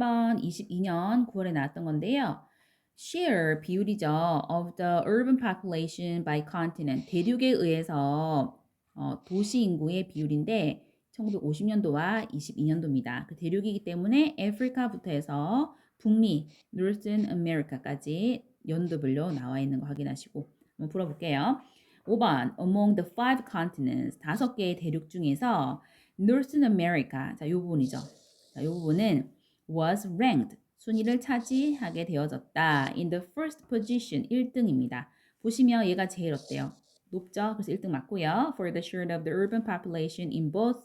2022년 9월에 나왔던 건데요. share 비율이죠. of the urban population by continent 대륙에 의해서 어, 도시 인구의 비율인데 1950년도와 22년도입니다. 그 대륙이기 때문에 아프리카부터 해서 북미, Northern America까지 연도별로 나와 있는 거 확인하시고 한번 풀어볼게요. 5번 Among the five continents 다섯 개의 대륙 중에서 Northern America 자, 이 부분이죠. 자, 이 부분은 was ranked 순위를 차지하게 되어졌다. In the first position 1등입니다. 보시면 얘가 제일 어때요? 높죠? 그래서 1등 맞고요. For the share of the urban population in both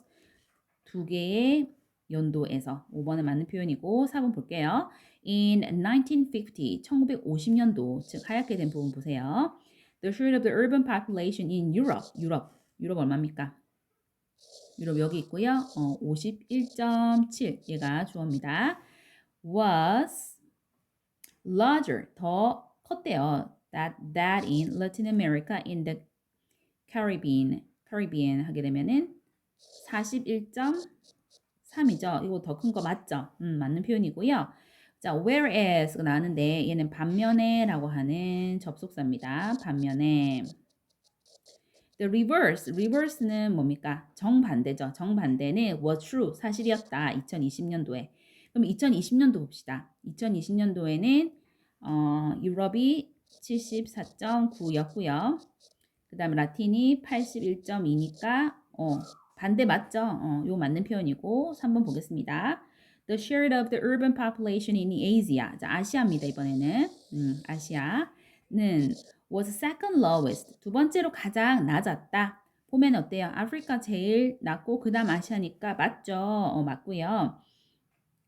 두 개의 연도에서 5번은 맞는 표현이고 4번 볼게요. In 1950, 1950년도, 즉 하얗게 된 부분 보세요. The share of the urban population in Europe, 유럽, 유럽 얼마입니까? 유럽 여기 있고요. 어, 51.7 얘가 주어입니다. was larger 더 컸대요. That that in Latin America in the Caribbean Caribbean 하게 되면은 41.3이죠. 이거 더 큰 거 맞죠? 음, 맞는 표현이고요. 자, whereas 나왔는데 얘는 반면에라고 하는 접속사입니다. 반면에 The reverse, reverse는 뭡니까? 정반대죠. 정반대는 was true, 사실이었다. 2020년도에. 그럼 2020년도 봅시다. 2020년도에는 어, 유럽이 74.9였고요. 그 다음에 라틴이 81.2니까 어, 반대 맞죠? 어, 요 맞는 표현이고 3번 보겠습니다. The share of the urban population in Asia. 자, 아시아입니다. 이번에는 음, 아시아는 was second lowest. 두 번째로 가장 낮았다. 보면 어때요? 아프리카 제일 낮고 그 다음 아시아니까 맞죠? 어, 맞고요.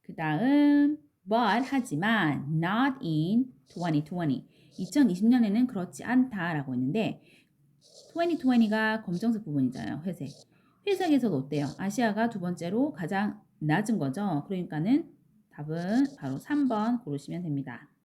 그 다음 but 하지만 not in 2020. 2020년에는 그렇지 않다라고 했는데 2020가 검정색 부분이잖아요. 회색. 회색에서도 어때요? 아시아가 두 번째로 가장 낮은 거죠. 그러니까는 답은 바로 3번 고르시면 됩니다.